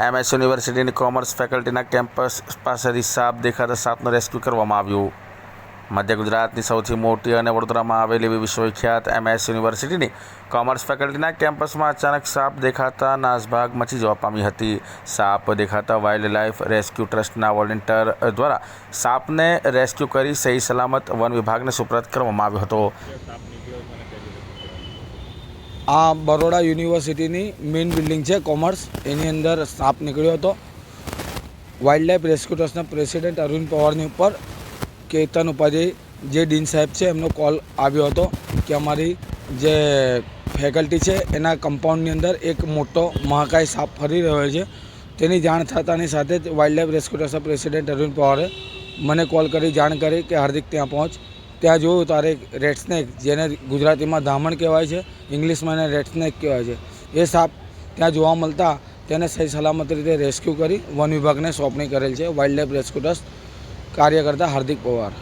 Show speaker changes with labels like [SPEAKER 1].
[SPEAKER 1] MS યુનિવર્સિટીની commerce ફેકલ્ટીના campus પાસેથી સાપ દેખાતા સાપનું રેસ્ક્યુ કરવામાં આવ્યું. મધ્ય ગુજરાતની સૌથી મોટી અને વડોદરામાં આવેલી એવી વિશ્વવિખ્યાત એમએસ યુનિવર્સિટીની કોમર્સ ફેકલ્ટીના કેમ્પસમાં અચાનક સાપ દેખાતા નાસભાગ મચી જવા પામી હતી. સાપ દેખાતા વાઇલ્ડ લાઇફ રેસ્ક્યુ ટ્રસ્ટના વોલેન્ટિયર દ્વારા સાપને રેસ્ક્યુ કરી સહી સલામત વન વિભાગને સુપ્રત કરવામાં આવ્યો હતો.
[SPEAKER 2] આ બરોડા યુનિવર્સિટીની મેઇન બિલ્ડિંગ છે કોમર્સ. એની અંદર સાપ નીકળ્યો હતો. વાઇલ્ડ લાઈફ રેસ્ક્યુ ટ્રસ્ટના પ્રેસિડેન્ટ અરવિંદ પવારની ઉપર કેતન ઉપાધ્યાય, જે ડીન સાહેબ છે, એમનો કોલ આવ્યો હતો કે અમારી જે ફેકલ્ટી છે, એના કમ્પાઉન્ડની અંદર એક મોટો મહાકાય સાપ ફરી રહ્યો છે. તેની જાણ થતાની સાથે જ વાઇલ્ડ લાઈફ રેસ્ક્યુ ટ્રસ્ટના પ્રેસિડેન્ટ અરવિંદ પવારે મને કોલ કરી જાણ કરી કે હાર્દિક ત્યાં પહોંચ. ત્યાં જોયું, તારે રેડ સ્નેક જેને ગુજરાતીમાં ધામણ કહેવાય છે, ઇંગ્લિશમાં એને રેડ સ્નેક કહેવાય છે. એ સાપ ત્યાં જોવા મળતા તેને સહી સલામત રીતે રેસ્ક્યુ કરી વન વિભાગને સોંપણી કરેલ છે વાઇલ્ડ લાઈફ રેસ્ક્યુ ટ્રસ્ટ કાર્યકર્તા હાર્દિક પવાર.